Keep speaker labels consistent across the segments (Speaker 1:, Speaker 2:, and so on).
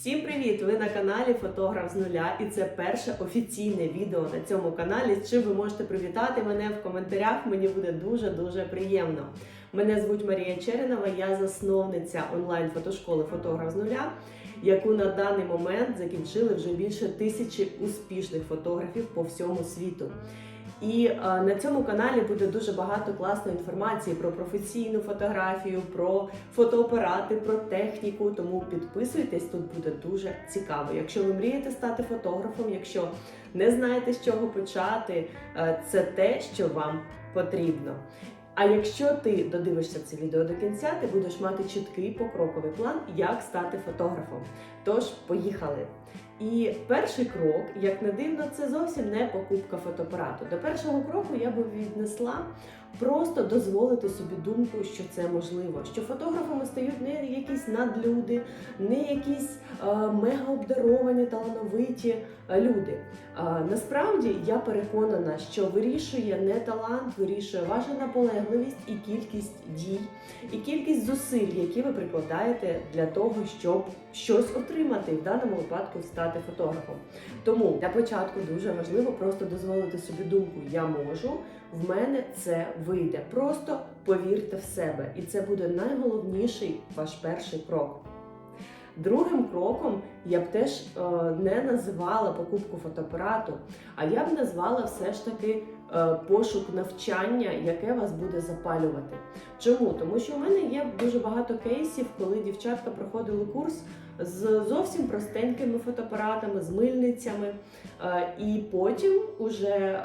Speaker 1: Всім привіт! Ви на каналі Фотограф з нуля, і це перше офіційне відео на цьому каналі. З чим ви можете привітати мене в коментарях. Мені буде дуже дуже приємно. Мене звуть Марія Черенова, я засновниця онлайн-фотошколи Фотограф з нуля, яку на даний момент закінчили вже більше тисячі успішних фотографів по всьому світу. І е, на цьому каналі буде дуже багато класної інформації про професійну фотографію, про фотоапарати, про техніку. Тому підписуйтесь, тут буде дуже цікаво. Якщо ви мрієте стати фотографом, якщо не знаєте з чого почати, е, це те, що вам потрібно. А якщо ти додивишся це відео до кінця, ти будеш мати чіткий покроковий план, як стати фотографом. Тож, поїхали! І перший крок, як не дивно, це зовсім не покупка фотоапарату. До першого кроку я би віднесла просто дозволити собі думку, що це можливо, що фотографами стають не якісь надлюди, не якісь е, мегаобдаровані, талановиті е, люди. Е, насправді я переконана, що вирішує не талант, вирішує ваша наполегливість і кількість дій, і кількість зусиль, які ви прикладаєте для того, щоб щось отримати, в даному випадку стати фотографом. Тому для початку дуже важливо просто дозволити собі думку Я можу, в мене це вийде. Просто повірте в себе, і це буде найголовніший ваш перший крок. Другим кроком я б теж е, не називала покупку фотоапарату, а я б назвала все ж таки пошук навчання, яке вас буде запалювати. Чому? Тому що у мене є дуже багато кейсів, коли дівчатка проходили курс з зовсім простенькими фотоапаратами, з мильницями, е, і потім, уже е,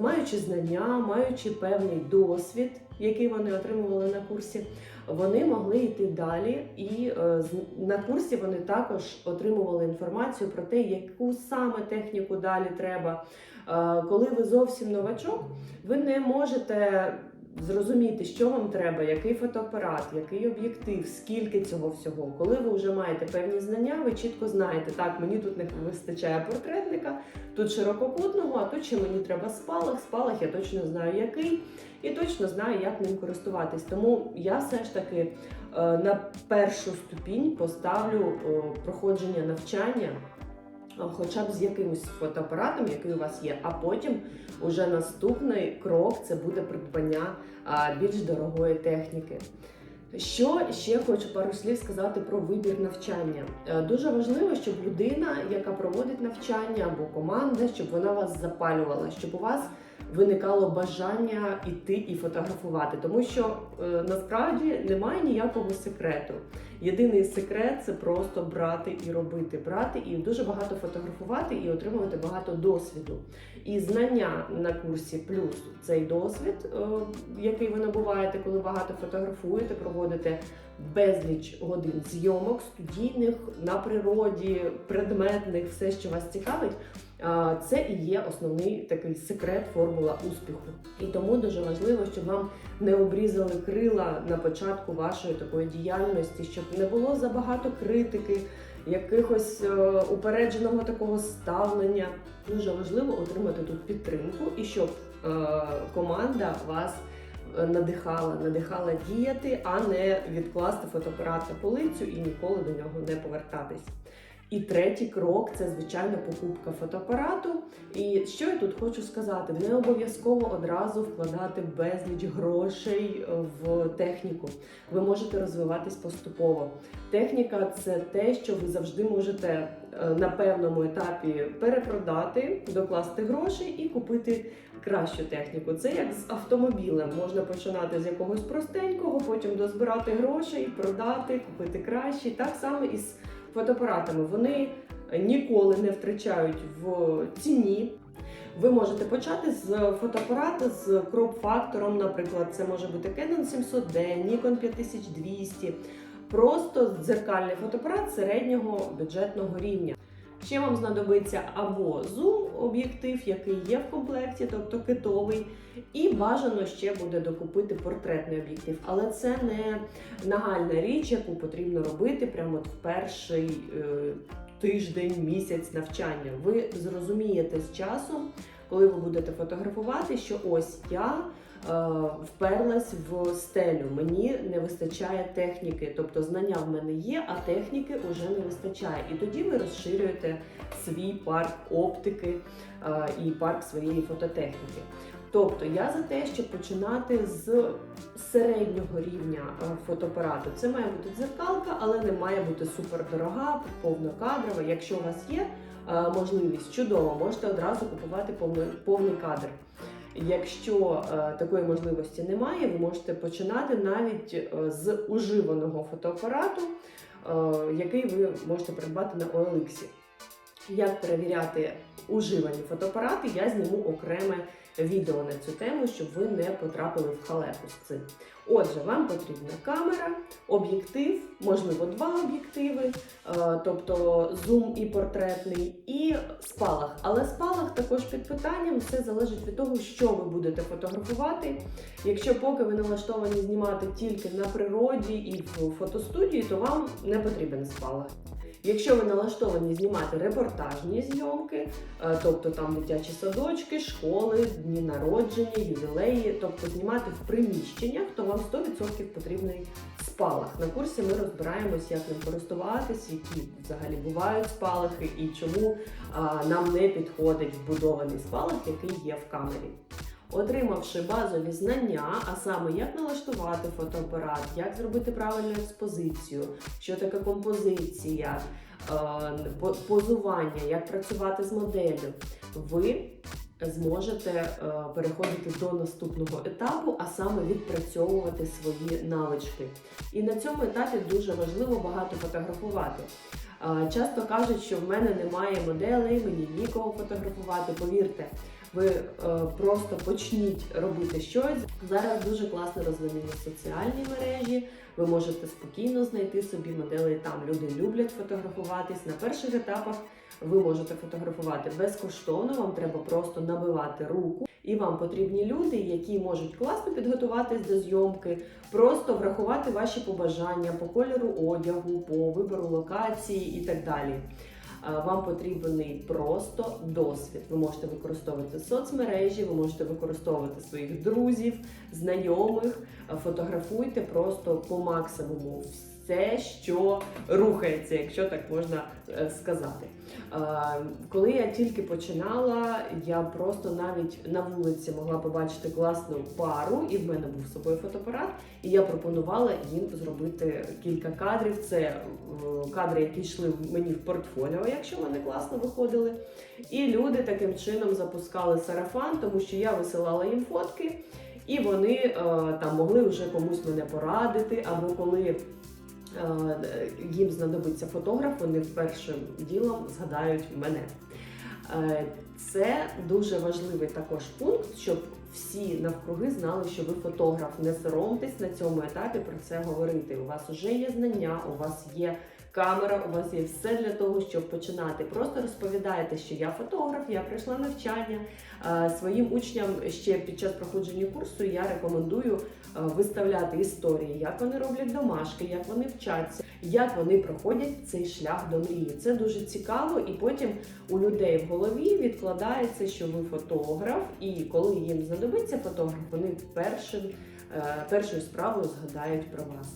Speaker 1: маючи знання, маючи певний досвід, який вони отримували на курсі, вони могли йти далі, і е, на курсі вони також отримували інформацію про те, яку саме техніку далі треба. Е, Коли ви зовсім новачок, ви не можете зрозуміти, що вам треба, який фотоапарат, який об'єктив, скільки цього всього. Коли ви вже маєте певні знання, ви чітко знаєте, так, мені тут не вистачає портретника, тут ширококутного, а тут ще мені треба спалах. Спалах я точно знаю який, і точно знаю, як ним користуватись. Тому я все ж таки е, на першу ступінь поставлю е, проходження навчання. Е, Хоча б з якимось фотоапаратом, який у вас є, а потім уже наступний крок це буде придбання більш дорогої техніки. Що ще хочу пару слів сказати про вибір навчання. Е, Дуже важливо, щоб людина, яка проводить навчання або команда, щоб вона вас запалювала, щоб у вас виникало бажання іти і фотографувати, тому що е, насправді немає ніякого секрету. Єдиний секрет це просто брати і робити, брати і дуже багато фотографувати і отримувати багато досвіду. І знання на курсі, плюс цей досвід, е, який ви набуваєте, коли багато фотографуєте, проводите безліч годин зйомок студійних на природі, предметних, все, що вас цікавить. Це і є основний такий секрет, формула успіху. І тому дуже важливо, щоб вам не обрізали крила на початку вашої такої діяльності, щоб не було забагато критики, якихось е, упередженого такого ставлення. Дуже важливо отримати тут підтримку і щоб е, команда вас е, надихала, надихала діяти, а не відкласти фотоапарат на полицю і ніколи до нього не повертатись. І третій крок це звичайно покупка фотоапарату. І що я тут хочу сказати: не обов'язково одразу вкладати безліч грошей в техніку. Ви можете розвиватись поступово. Техніка це те, що ви завжди можете е, на певному етапі перепродати, докласти грошей і купити кращу техніку. Це як з автомобілем. Можна починати з якогось простенького, потім дозбирати грошей, продати, купити кращий. Так само і з фотоапаратами. Вони ніколи не втрачають в ціні. Ви можете почати з фотоапарата з кроп-фактором, наприклад, це може бути Canon 700D, Nikon 5200, просто дзеркальний фотоапарат середнього бюджетного рівня. Ще вам знадобиться або зум об'єктив, який є в комплекті, тобто китовий, і бажано ще буде докупити портретний об'єктив. Але це не нагальна річ, яку потрібно робити прямо в перший е, тиждень, місяць навчання. Ви зрозумієте з часом, коли ви будете фотографувати, що ось я вперлась в стелю. Мені не вистачає техніки, тобто знання в мене є, а техніки вже не вистачає. І тоді ви розширюєте свій парк оптики е, і парк своєї фототехніки. Тобто я за те, щоб починати з середнього рівня е, фотоапарату. Це має бути дзеркалка, але не має бути супердорога, повнокадрова. Якщо у вас є е, можливість, чудово, можете одразу купувати повний, повний кадр. Якщо е, такої можливості немає, ви можете починати навіть е, з уживаного фотоапарату, е, який ви можете придбати на OLX. Як перевіряти уживані фотоапарати, я зніму окреме відео на цю тему, щоб ви не потрапили в халепу з цим. Отже, вам потрібна камера, об'єктив, можливо, два об'єктиви, е, тобто зум і портретний, і спалах. Але спалах також під питанням, все залежить від того, що ви будете фотографувати. Якщо поки ви налаштовані знімати тільки на природі і в фотостудії, то вам не потрібен спалах. Якщо ви налаштовані знімати репортажні зйомки, е, тобто там дитячі садочки, школи, дні народження, ювілеї, тобто знімати в приміщеннях, то вам 100% потрібний спалах. На курсі ми розбираємось, як ним користуватись, які взагалі бувають спалахи і чому нам не підходить вбудований спалах, який є в камері. Отримавши базові знання, а саме як налаштувати фотоапарат, як зробити правильну експозицію, що таке композиція, е, позування, як працювати з моделлю, ви зможете е, переходити до наступного етапу, а саме відпрацьовувати свої навички. І на цьому етапі дуже важливо багато фотографувати. Е, Часто кажуть, що в мене немає моделей, мені нікого фотографувати. Повірте, ви е, просто почніть робити щось. Зараз дуже класно розвинені соціальні мережі. Ви можете спокійно знайти собі моделей там. Люди люблять фотографуватись. На перших етапах ви можете фотографувати безкоштовно. Вам треба просто набивати руку, і вам потрібні люди, які можуть класно підготуватись до зйомки, просто врахувати ваші побажання по кольору одягу, по вибору локації і так далі. Вам потрібний просто досвід. Ви можете використовувати соцмережі, ви можете використовувати своїх друзів, знайомих. Фотографуйте просто по максимуму все, що рухається, якщо так можна е, сказати. Е, Коли я тільки починала, я просто навіть на вулиці могла побачити класну пару, і в мене був з собою фотоапарат, і я пропонувала їм зробити кілька кадрів. Це е, кадри, які йшли мені в портфоліо, якщо вони класно виходили. І люди таким чином запускали сарафан, тому що я висилала їм фотки, і вони там могли вже комусь мене порадити, або коли. Е, Їм знадобиться фотограф, вони першим ділом згадають мене. Е, Це дуже важливий також пункт, щоб всі навкруги знали, що ви фотограф. Не соромтесь на цьому етапі про це говорити. У вас вже є знання, у вас є камера, у вас є все для того, щоб починати. Просто розповідайте, що я фотограф, я пройшла навчання. Е, Своїм учням ще під час проходження курсу я рекомендую е, виставляти історії, як вони роблять домашки, як вони вчаться, як вони проходять цей шлях до мрії. Це дуже цікаво, і потім у людей в голові відкладається, що ви фотограф, і коли їм знадобиться фотограф, вони першим, е, першою справою згадають про вас.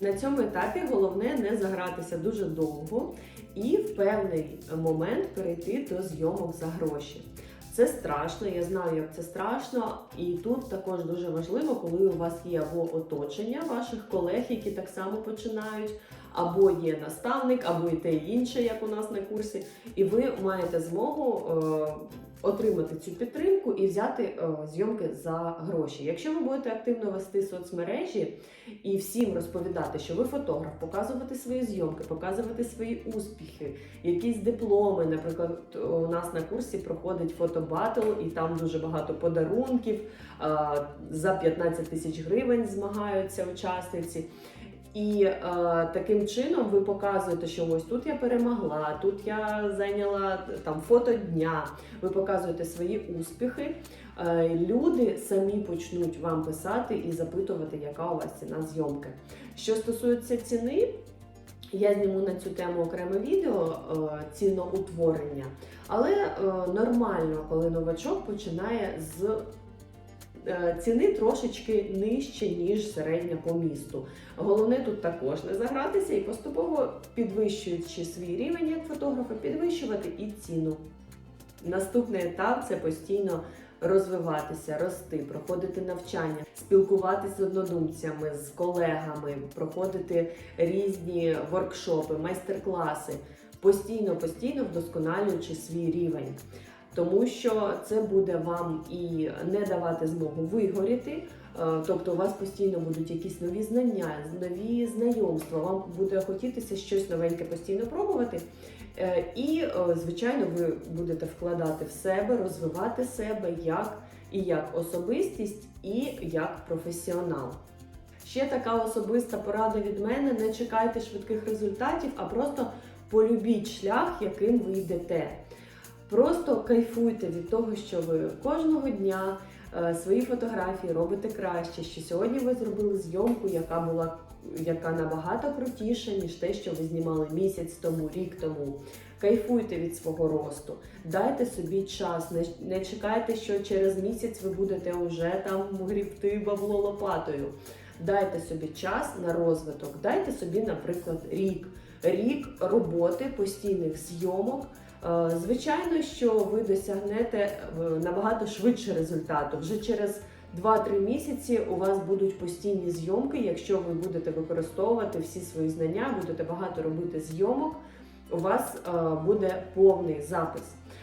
Speaker 1: На цьому етапі головне не загратися дуже довго і в певний момент перейти до зйомок за гроші. Це страшно, я знаю, як це страшно, і тут також дуже важливо, коли у вас є або оточення ваших колег, які так само починають, або є наставник, або і те і інше, як у нас на курсі, і ви маєте змогу е, отримати цю підтримку і взяти е, зйомки за гроші. Якщо ви будете активно вести соцмережі і всім розповідати, що ви фотограф, показувати свої зйомки, показувати свої успіхи, якісь дипломи. Наприклад, у нас на курсі проходить фотобатл, і там дуже багато подарунків. е, За 15 тисяч гривень змагаються учасниці. І е, таким чином ви показуєте, що ось тут я перемогла, тут я зайняла там фото дня. Ви показуєте свої успіхи. Е, люди самі почнуть вам писати і запитувати, яка у вас ціна зйомки. Що стосується ціни, я зніму на цю тему окреме відео е, ціноутворення. Але е, нормально, коли новачок починає з ціни трошечки нижче, ніж середня по місту. Головне тут також не загратися і поступово підвищуючи свій рівень як фотографа, підвищувати і ціну. Наступний етап це постійно розвиватися, рости, проходити навчання, спілкуватися з однодумцями, з колегами, проходити різні воркшопи, майстер-класи, постійно, постійно вдосконалюючи свій рівень. Тому що це буде вам і не давати змогу вигоріти, е, тобто у вас постійно будуть якісь нові знання, нові знайомства. Вам буде хотітися щось новеньке постійно пробувати. Е, І, е, звичайно, ви будете вкладати в себе, розвивати себе як і як особистість, і як професіонал. Ще така особиста порада від мене: не чекайте швидких результатів, а просто полюбіть шлях, яким ви йдете. Просто кайфуйте від того, що ви кожного дня е, свої фотографії робите краще. Що сьогодні ви зробили зйомку, яка була яка набагато крутіша, ніж те, що ви знімали місяць тому, рік тому. Кайфуйте від свого росту, дайте собі час, не, не чекайте, що через місяць ви будете вже там грібти бабло лопатою. Дайте собі час на розвиток, дайте собі, наприклад, рік. Рік роботи, постійних зйомок. Е, Звичайно, що ви досягнете е, набагато швидше результату. Вже через 2-3 місяці у вас будуть постійні зйомки. Якщо ви будете використовувати всі свої знання, будете багато робити зйомок, у вас е, буде повний запис.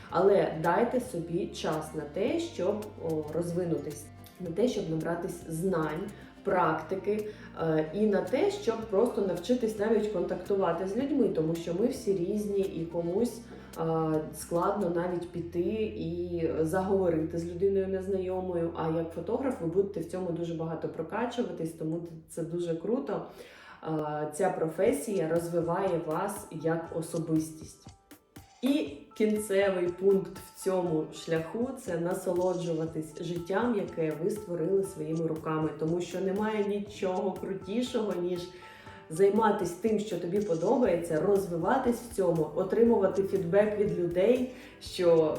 Speaker 1: Але дайте собі час на те, щоб розвинутись, на те, щоб набратись знань, практики і на те, щоб просто навчитись навіть контактувати з людьми, тому що ми всі різні і комусь складно навіть піти і заговорити з людиною незнайомою. А як фотограф, ви будете в цьому дуже багато прокачуватись, тому це дуже круто. Ця професія розвиває вас як особистість. І кінцевий пункт в цьому шляху це насолоджуватись життям, яке ви створили своїми руками, тому що немає нічого крутішого, ніж займатися тим, що тобі подобається, розвиватись в цьому, отримувати фідбек від людей, що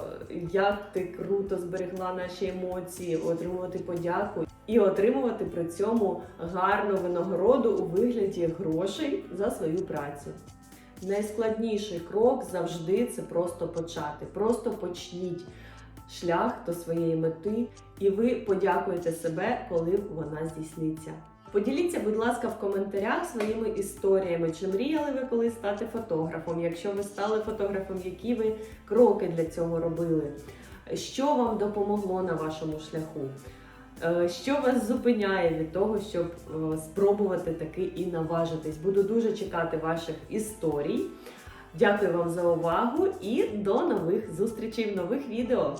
Speaker 1: як ти круто зберегла наші емоції, отримувати подяку і отримувати при цьому гарну винагороду у вигляді грошей за свою працю. Найскладніший крок завжди це просто почати. Просто почніть шлях до своєї мети, і ви подякуєте себе, коли вона здійсниться. Поділіться, будь ласка, в коментарях своїми історіями, чи мріяли ви колись стати фотографом? Якщо ви стали фотографом, які ви кроки для цього робили? Що вам допомогло на вашому шляху? Е, Що вас зупиняє від того, щоб е, спробувати таки і наважитись? Буду дуже чекати ваших історій. Дякую вам за увагу і до нових зустрічей в нових відео.